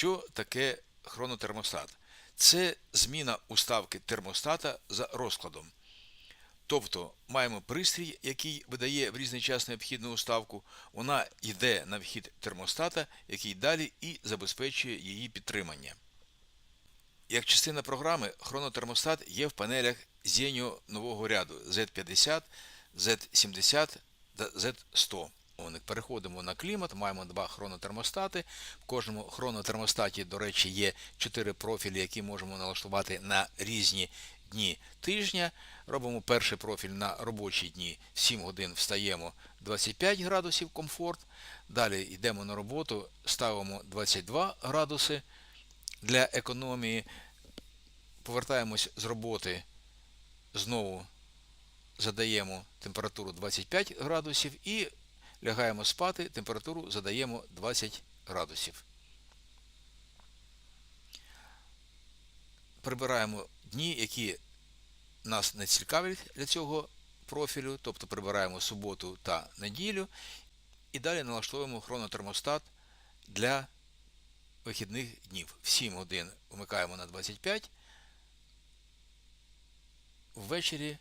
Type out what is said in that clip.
Що таке хронотермостат? Це зміна уставки термостата за розкладом. Тобто маємо пристрій, який видає в різний час необхідну уставку, вона йде на вхід термостата, який далі і забезпечує її підтримання. Як частина програми, хронотермостат є в панелях Zenio нового ряду Z50, Z70 та Z100. Переходимо на клімат, маємо два хронотермостати. В кожному хронотермостаті, до речі, є чотири профілі, які можемо налаштувати на різні дні тижня. Робимо перший профіль на робочі дні 7 годин встаємо 25 градусів комфорт. Далі йдемо на роботу, ставимо 22 градуси для економії. Повертаємось з роботи, знову задаємо температуру 25 градусів і лягаємо спати, температуру задаємо 20 градусів. Прибираємо дні, які нас не цікавлять для цього профілю, тобто прибираємо суботу та неділю, і далі налаштовуємо хронотермостат для вихідних днів. В 7 годин вмикаємо на 25, ввечері